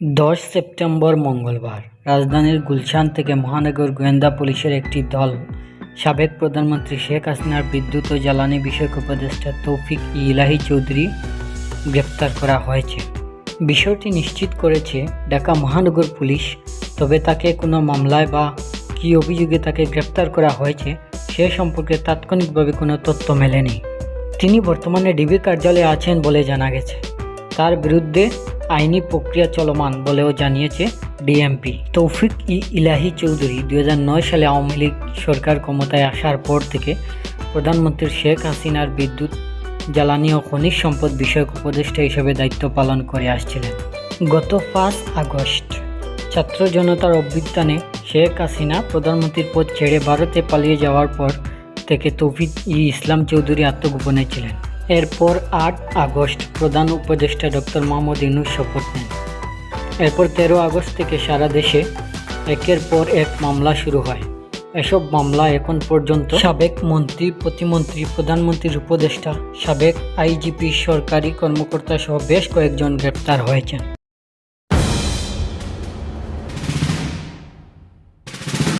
দশ সেপ্টেম্বর মঙ্গলবার, রাজধানীর গুলশান থেকে মহানগর গোয়েন্দা পুলিশের একটি দল, সাবেক প্রধানমন্ত্রী শেখ হাসিনার বিদ্যুৎ ও জ্বালানি বিষয়ক উপদেষ্টা তৌফিক ইলাহি চৌধুরী গ্রেপ্তার করা হয়েছে। বিষয়টি নিশ্চিত করেছে ঢাকা মহানগর পুলিশ, তবে তাকে কোনো মামলায় বা কী অভিযোগে তাকে গ্রেপ্তার করা হয়েছে সে সম্পর্কে তাৎক্ষণিকভাবে কোনো তথ্য মেলেনি। তিনি বর্তমানে ডিবি কার্যালয়ে আছেন বলে জানা গেছে। তার বিরুদ্ধে আইনি প্রক্রিয়া চলমান বলেও জানিয়েছে ডিএমপি। তৌফিক ই ইলাহি চৌধুরী দু হাজার নয় সালে আওয়ামী লীগ সরকার ক্ষমতায় আসার পর থেকে প্রধানমন্ত্রী শেখ হাসিনার বিদ্যুৎ, জ্বালানি ও খনিজ সম্পদ বিষয়ক উপদেষ্টা হিসেবে দায়িত্ব পালন করে আসছিলেন। গত পাঁচ আগস্ট, ছাত্র জনতার অভ্যুত্থানে শেখ হাসিনা প্রধানমন্ত্রীর পদ ছেড়ে ভারতে পালিয়ে যাওয়ার পর থেকে তৌফিক ই ইসলাম চৌধুরী আত্মগোপনে ছিলেন। এরপর আট আগস্ট প্রধান উপদেষ্টা ডক্টর মোহাম্মদ ইনুস শপথ নেন। এরপর তেরো আগস্ট থেকে সারা দেশে একের পর এক মামলা শুরু হয়। এসব মামলা এখন পর্যন্ত সাবেক মন্ত্রী, প্রতিমন্ত্রী, প্রধানমন্ত্রীর উপদেষ্টা, সাবেক আইজিপি, সরকারি কর্মকর্তা সহ বেশ কয়েকজন গ্রেপ্তার হয়েছেন।